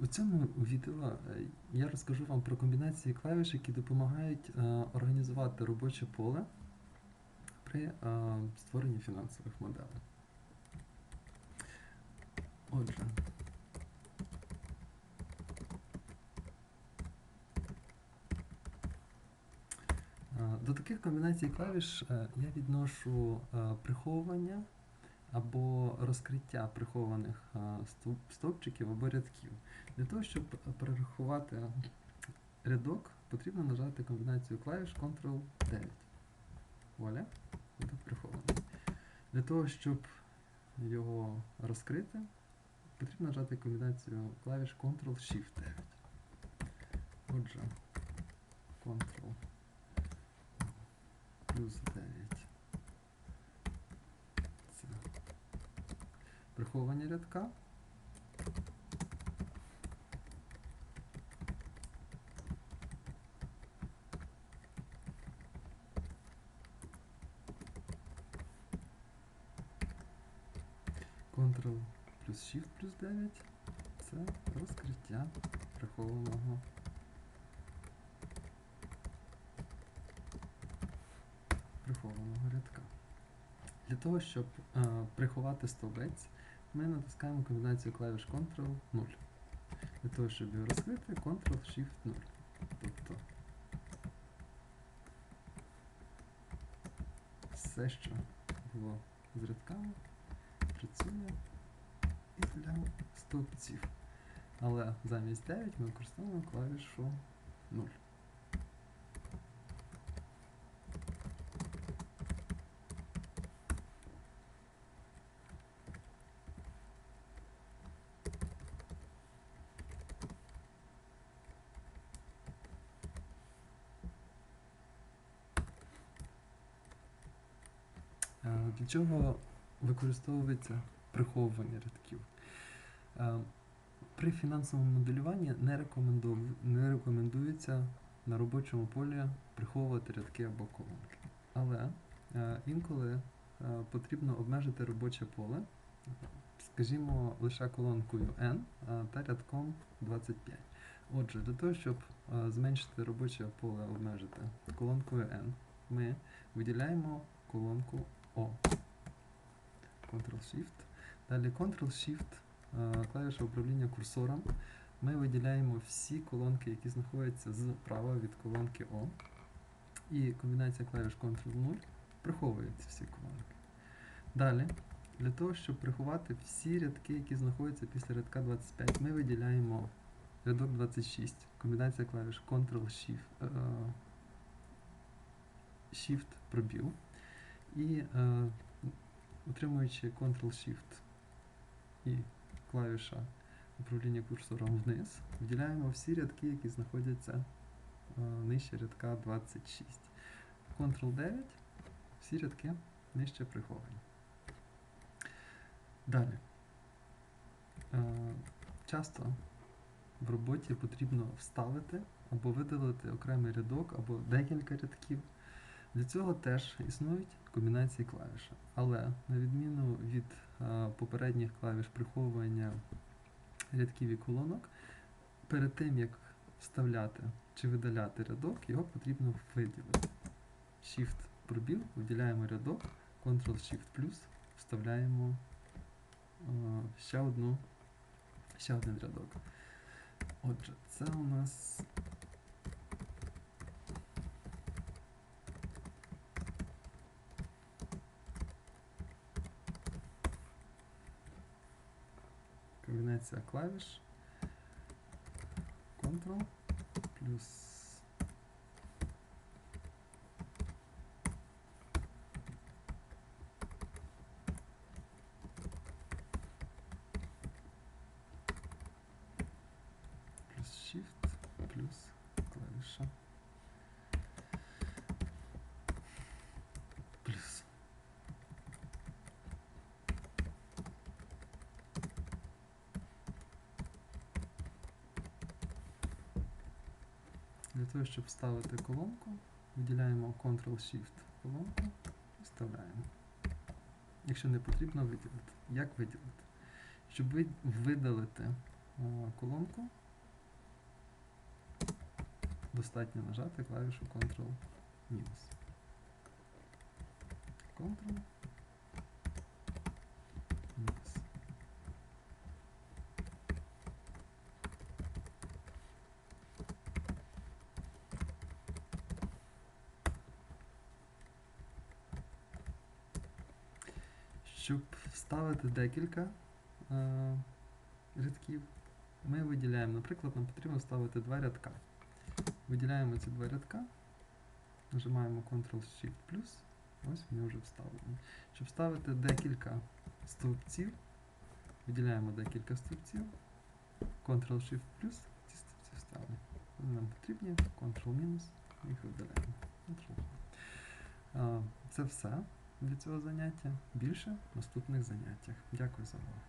У цьому відео е, я розкажу вам про комбінації клавіш, які допомагають е, організувати робоче поле при е, створенні фінансових моделей. Отже, до таких комбінацій клавіш я відношу приховування або розкриття прихованих стовпчиків або рядків. Для того, щоб перерахувати рядок, потрібно нажати комбінацію клавіш Ctrl-9. Вуаля, рядок прихований. Для того, щоб його розкрити, потрібно нажати комбінацію клавіш Ctrl-Shift-9. Отже, Ctrl плюс 9. Це приховання рядка. Ctrl плюс Shift плюс 9 це розкриття прихованого прихованого рядка. Для того, щоб е, приховати стовбець, ми натискаємо комбінацію клавіш Ctrl 0. Для того, щоб його розкрити, Ctrl-Shift 0. Тобто все, що було з рядками, працює і для стовпців. Але замість 9 ми використовуємо клавішу 0. Е, Для чого використовується приховування рядків? Е, При фінансовому моделюванні не, рекоменду- не рекомендується на робочому полі приховувати рядки або колонки. Але е, інколи е, потрібно обмежити робоче поле, скажімо, лише колонкою N та рядком 25. Отже, для того, щоб зменшити робоче поле, обмежити колонкою N, ми виділяємо колонку O. Ctrl-Shift. Далі Ctrl-Shift, е, клавіша управління курсором. Ми виділяємо всі колонки, які знаходяться зправа від колонки O. І комбінація клавіш Ctrl-0 приховує ці всі колонки. Далі, для того, щоб приховати всі рядки, які знаходяться після рядка 25, ми виділяємо рядок 26. Комбінація клавіш Ctrl-Shift, е, Shift пробіл. І е, утримуючи Ctrl-Shift і клавіша управління курсором вниз, виділяємо всі рядки, які знаходяться е, нижче рядка 26. Ctrl-9, всі рядки нижче приховані. Далі. Е, часто в роботі потрібно вставити або видалити окремий рядок, або декілька рядків. Для цього теж існують комбінації клавіш. Але на відміну від е, попередніх клавіш приховування рядків і колонок, перед тим як вставляти чи видаляти рядок, його потрібно виділити. Shift пробіл, виділяємо рядок, Ctrl-Shift плюс, вставляємо е, ще одну, ще один рядок. Отже, це у нас комбінація клавіш Ctrl плюс Shift плюс клавіша плюс. Для того, щоб вставити колонку, виділяємо Ctrl-Shift колонку і вставляємо. Якщо не потрібно виділити. Як виділити? Щоб видалити колонку, достатньо нажати клавішу Ctrl. Ctrl Щоб вставити декілька е, рядків, ми виділяємо, наприклад, нам потрібно вставити два рядка. Виділяємо ці два рядка, нажимаємо Ctrl-Shift+, ось вони вже вставлені. Щоб вставити декілька стовпців, виділяємо декілька стовпців, Ctrl-Shift+, ці стовпці вставлені. Вони нам потрібні, Ctrl-, їх видаляємо. Ctrl. Е, Це все для цього заняття. Більше в наступних заняттях. Дякую за увагу.